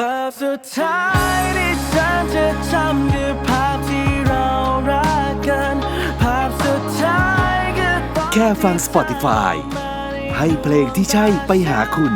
ภาพสุดท้ายที่ฉันจะจำคือภาพที่เรารักกัน ภาพสุดท้ายคือตอนแค่ฟัง Spotify ให้เพลงที่ใช่ไปหาคุณ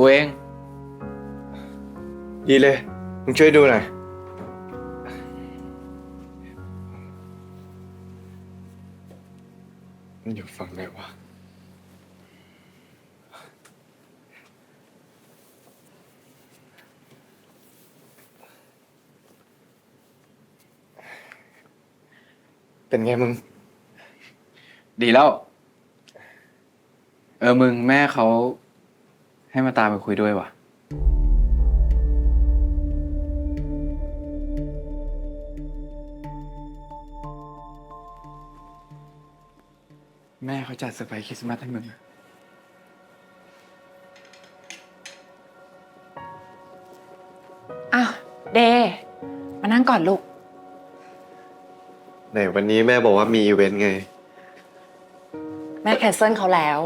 กูเอง ดีเลย มึงช่วยดูหน่อย มันอยู่ฝั่งไหนวะ เป็นไงมึง ดีแล้ว เออมึงแม่เขา ให้มาตามไปคุยด้วยว่ะ แม่เขาจัดเซอร์ไพรส์คริสต์มาสให้มึงอ้าวเดย์มานั่งก่อนลูก ไหนวันนี้แม่บอกว่ามีอีเวนต์ไง แม่แคนเซิลเขาแล้ว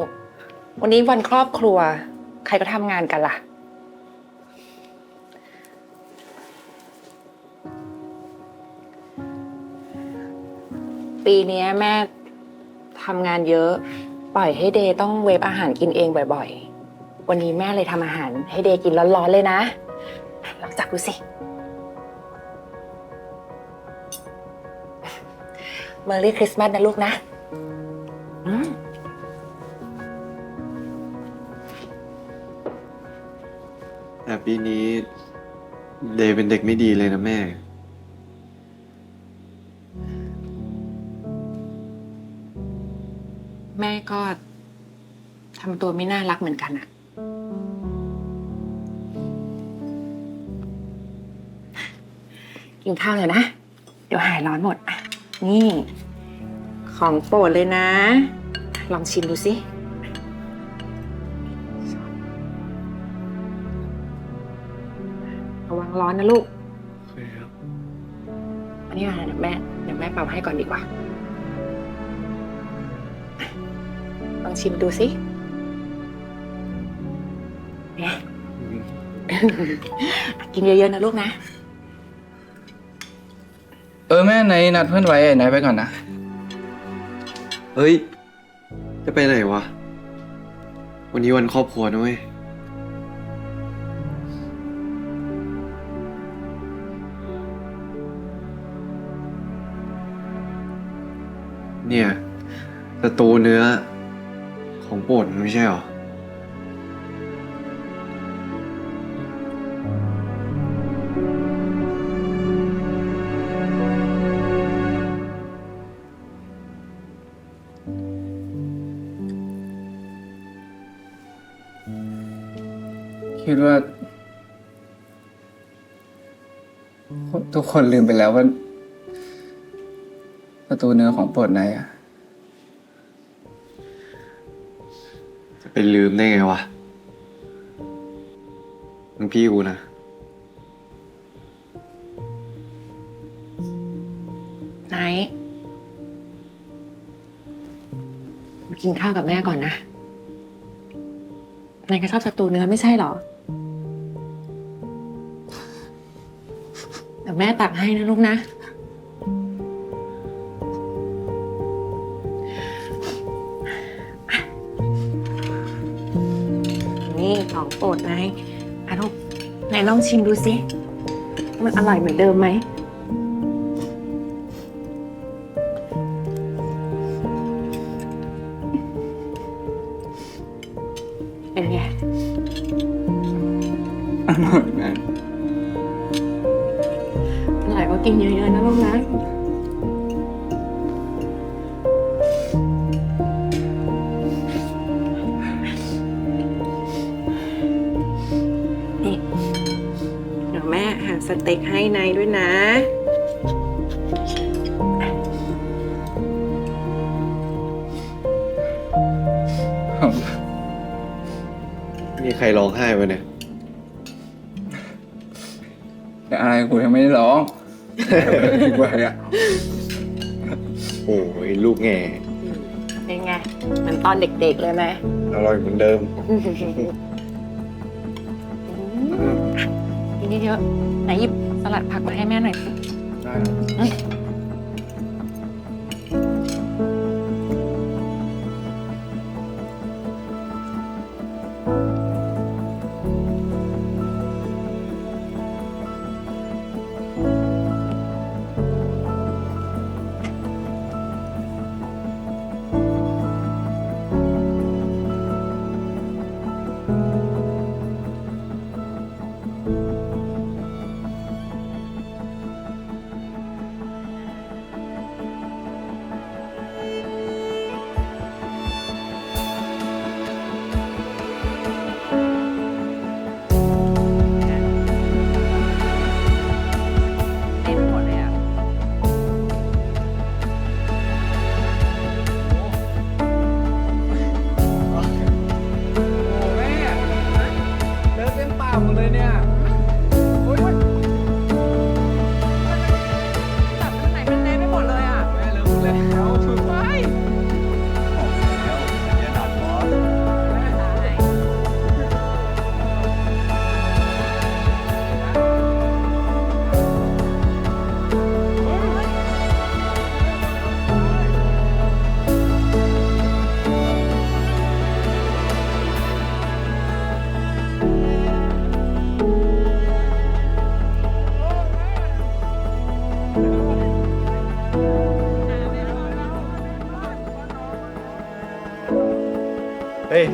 วันนี้วันครอบครัวใค รก็ทำงานกันล่ะ ปีนี้แม่ทำงานเยอะ ปล่อยให้เดย์ต้องเวฟอาหารกินเองบ่อย ๆ วันนี้แม่เลยทำอาหารให้เดย์กินร้อนๆเลยนะลองจับดูสิ เมอรี่คริสต์มาสนะลูกนะ แต่ปีนี้เดย์เป็นเด็กไม่ดีเลยนะแม่ แม่ก็ทำตัวไม่น่ารักเหมือนกันอะกินข้าวเลยนะ เดี๋ยวหายร้อนหมดอะนี่ ของโปรดเลยนะ ลองชิมดูสิ งร้อนนะลูกอันนี้อะไรเดี๋ยวแม่เดี๋ยวแม่เป่าให้ก่อนดีกว่าลองชิมดูสิเนี่ยกินเยอะๆนะลูกนะ เออแม่ไหนนัดเพื่อนไว้ไอ้ไหนไปก่อนนะ เฮ้ย จะไปไหนวะ วันนี้วันครอบครัวนะเว้ย เนี่ยสตูเนื้อของโปรดมันไม่ใช่หรอ คิดว่า ทุกคนลืมไปแล้วว่า ประตูเนื้อของโปรดไหนอะจะไปลืมได้ไงวะมึงพี่กูนะ ไนท์มากินข้าวกับแม่ก่อนนะนายก็ชอบสตูเนื้อไม่ใช่เหรอ เดี๋ยวแม่ตักให้นะลูกนะ ของโปรดนายอะลูกนายลองชิมดูสิว่ามันอร่อยเหมือนเดิมไหม เป็นไง อร่อยแม่อร่อยก็กินเยอะๆนะลูกนะ เต็กให้นายด้วยนะ มีใครร้องไห้ไหมเนี่ย แต่อายกูยังไม่ได้ร้องกว่าเนี่ยโอ้ยลูกแง่เป็นไงเหมือนตอนเด็กๆเลยไหมอร่อยเหมือนเดิม กินเยอะ ไหนหยิบสลัดผักมาให้แม่หน่อยสิ ได้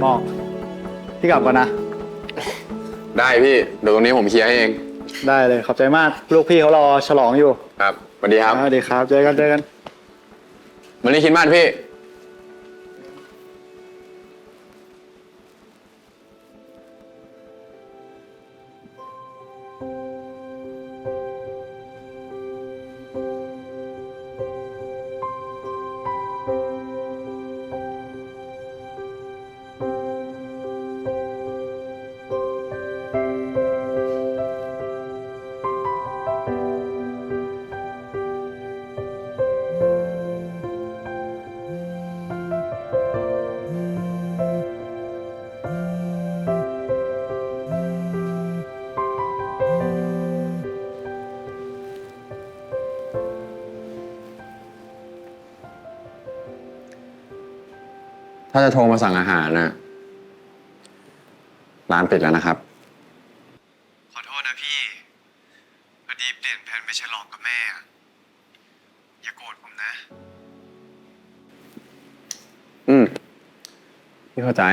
มอกพี่กลับก่อนนะ ได้พี่ เดี๋ยวตรงนี้ผมเคลียร์ให้เอง ได้เลยขอบใจมากลูกพี่เขารอฉลองอยู่ครับสวัสดีครับสวัสดีครับเจอกันเจอกัน วันนี้คิดมากพี่าจะโทรมาสั่งอาหารนะร้านปิดแล้วนะครับ ขอโทษนะพี่พอดีเปลี่ยนแผนไปฉลองกับแม่อะอย่าโกรธผมนะ อืมพี่เข้าใจ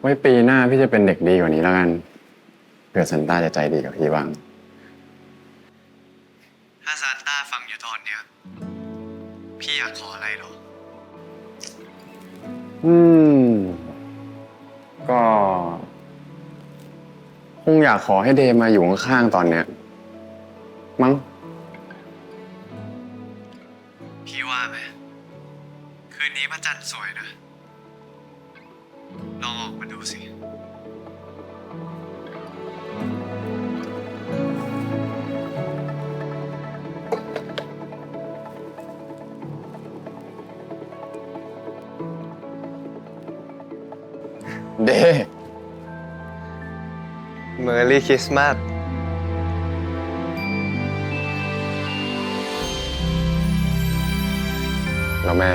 ไว้ปีหน้าพี่จะเป็นเด็กดีกว่านี้แล้วกันเผื่อซันต้าจะใจดีกับพี่บ้าง ถ้าซานต้าฟังอยู่ตอนเนี้ย พี่อยากขออะไรเหรอ อืม ก็ คงอยากขอให้เดย์มาอยู่ข้างๆตอนเนี้ย มั้ง พี่ว่าไหมคืนนี้พระจันทร์สวยนะลองออกมาดูสิ เมอร์รี่คริสต์มาส แล้วแม่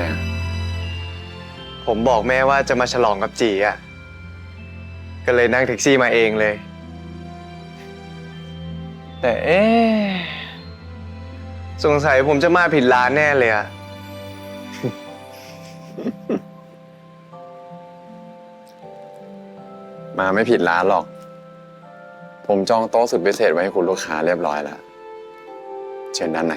ผมบอกแม่ว่าจะมาฉลองกับจีอะ ก็เลยนั่งแท็กซี่มาเองเลย แต่เอ๊ะสงสัยผมจะมาผิดร้านแน่เลยอะ มาไม่ผิดร้านหรอก ผมจองโต๊ะสุดพิเศษไว้ให้คุณลูกค้าเรียบร้อยแล้ว เชิญด้านใน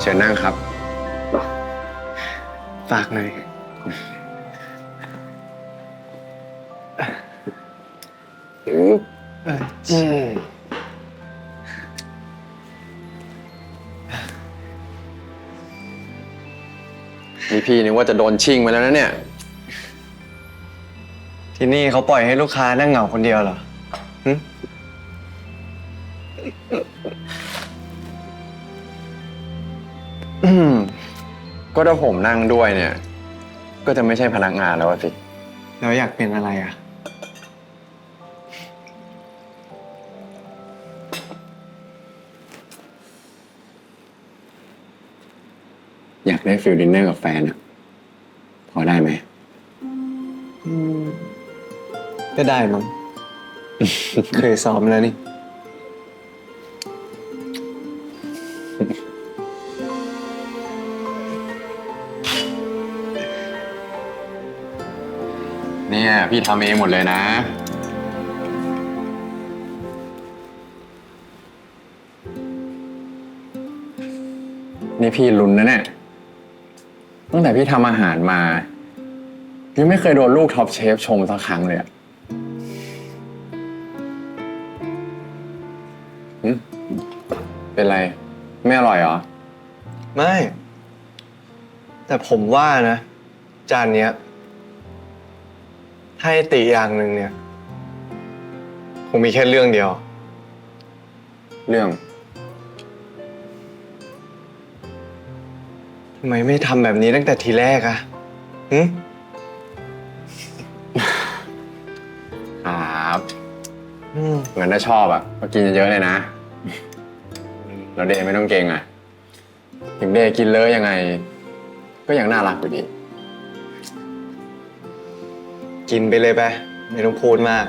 เชิญนั่งครับ ฝากหน่อยนี่ พี่นึกว่าจะโดนชิงไปแล้วนะเนี่ย ที่นี่เขาปล่อยให้ลูกค้านั่งเหงาคนเดียวเหรอหึอืมก็ถ้าผมนั่งด้วยเนี่ย ก็จะไม่ใช่พนักงานแล้วอะสิ แล้วอยากเป็นอะไรอะ ได้ฟิลดินเนอร์กับแฟนอะพอได้ไหม ก็ได้มั้ง เคยซ้อมแล้วนี่ เนี่ย พี่ทำเองหมดเลยนะ นี่พี่ลุ้นนะเนี่ย ตั้งแต่พี่ทำอาหารมา ยังไม่เคยโดนลูกท็อปเชฟชมสักครั้งเลยอะหึเป็นไร ไม่อร่อยเหรอ ไม่ แต่ผมว่านะ จานเนี้ยถ้าให้ติอย่างหนึ่งเนี่ย คงมีแค่เรื่องเดียว เรื่อง ทำไมไม่ทำแบบนี้ตั้งแต่ทีแรกอะหึครับอืมเหมือนถ้าชอบอะก็กินเยอะๆเลยนะแล้วเดย์ไม่ต้องเก่งอะ ถึงเดย์กินเลอะยังไง ก็ยังน่ารักอยู่ดีกินไปเลยไป ไม่ต้องพูดมาก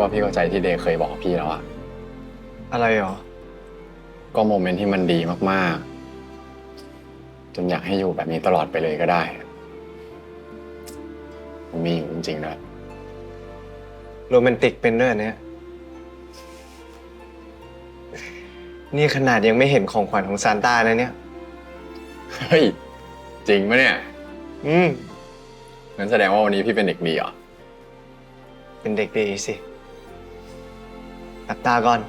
ว่าพี่เข้าใจที่เดย์เคยบอกพี่แล้วอะอะไรหรอ ก็โมเมนต์ที่มันดีมากๆ จนอยากให้อยู่แบบนี้ตลอดไปเลยก็ได้มันมีอยู่จริงๆด้วยโรแมนติกเป็นด้วยอันเนี้ยนี่ขนาดยังไม่เห็นของขวัญของซานต้านะเนี่ย เฮ้ย จริงปะเนี่ย อืมงั้นแสดงว่าวันนี้พี่เป็นเด็กดีเหรอ เป็นเด็กดีสิ หลับตาก่อน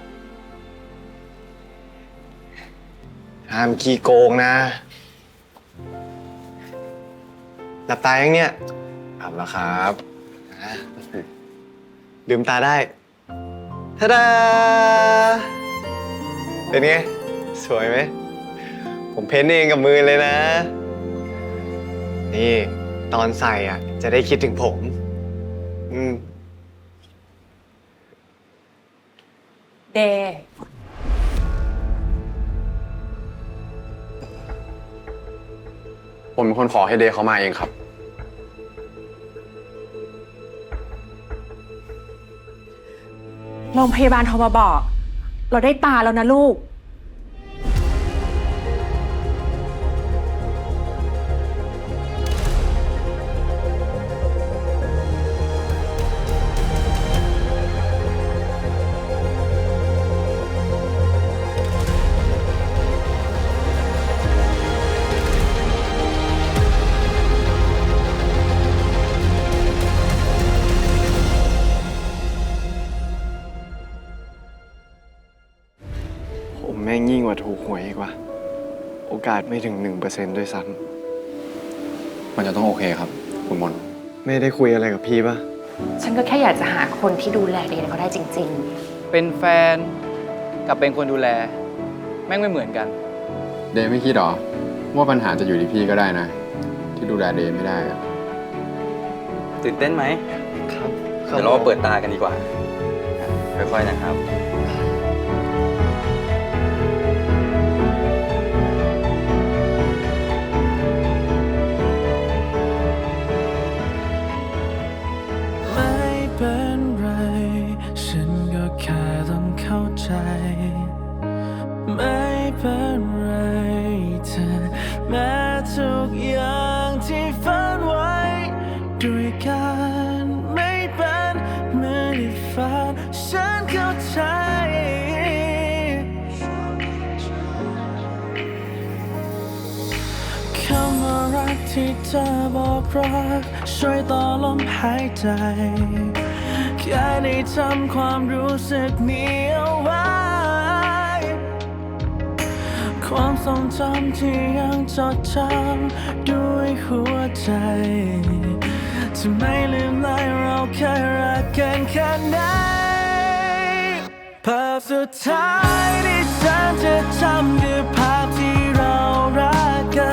ห้ามขี้โกงนะ หลับตายังเนี่ยครับแล้วครับลืมตาได้ทาดา เป็นไง สวยไหม ผมเพ้นท์เองกับมือเลยนะ นี่ ตอนใส่อะ จะได้คิดถึงผม อืม เดย์ผมเป็นคนขอให้เดย์เขามาเองครับ โรงพยาบาลโทรมาบอก เราได้ตาแล้วนะลูก ว่าถูกหวยอีกว่าโอกาสไม่ถึงหนึ่งเปอร์เซ็นต์ด้วยซ้มันจะต้องโอเคครับ คุณมนำไม่ได้คุยอะไรกับพี่ปะฉันก็แค่อยากจะหาคนที่ดูแลเดย์เขาได้จริงเป็นแฟนกับเป็นคนดูแล แม่งไม่เหมือนกัน เดย์ไม่คิดหรอ ว่าปัญหาจะอยู่ที่พี่ก็ได้นะ ที่ดูแลเดย์ไม่ได้อะตื่นเต้นไหมครับเดี๋ยวเรามาเปิดตากันดีกว่า ค่อยๆนะครับ รักที่เธอบอกรัก ช่วยต่อลมหายใจ แค่ได้ทำความรู้สึกนี้เอาไว้ ความทรงจำที่ยังจดจำด้วยหัวใจจะไม่ลืมเลยเราเคยรักกันแค่ไหนภาพสุดท้ายที่ฉันจะจำคือภาพที่เรารักกัน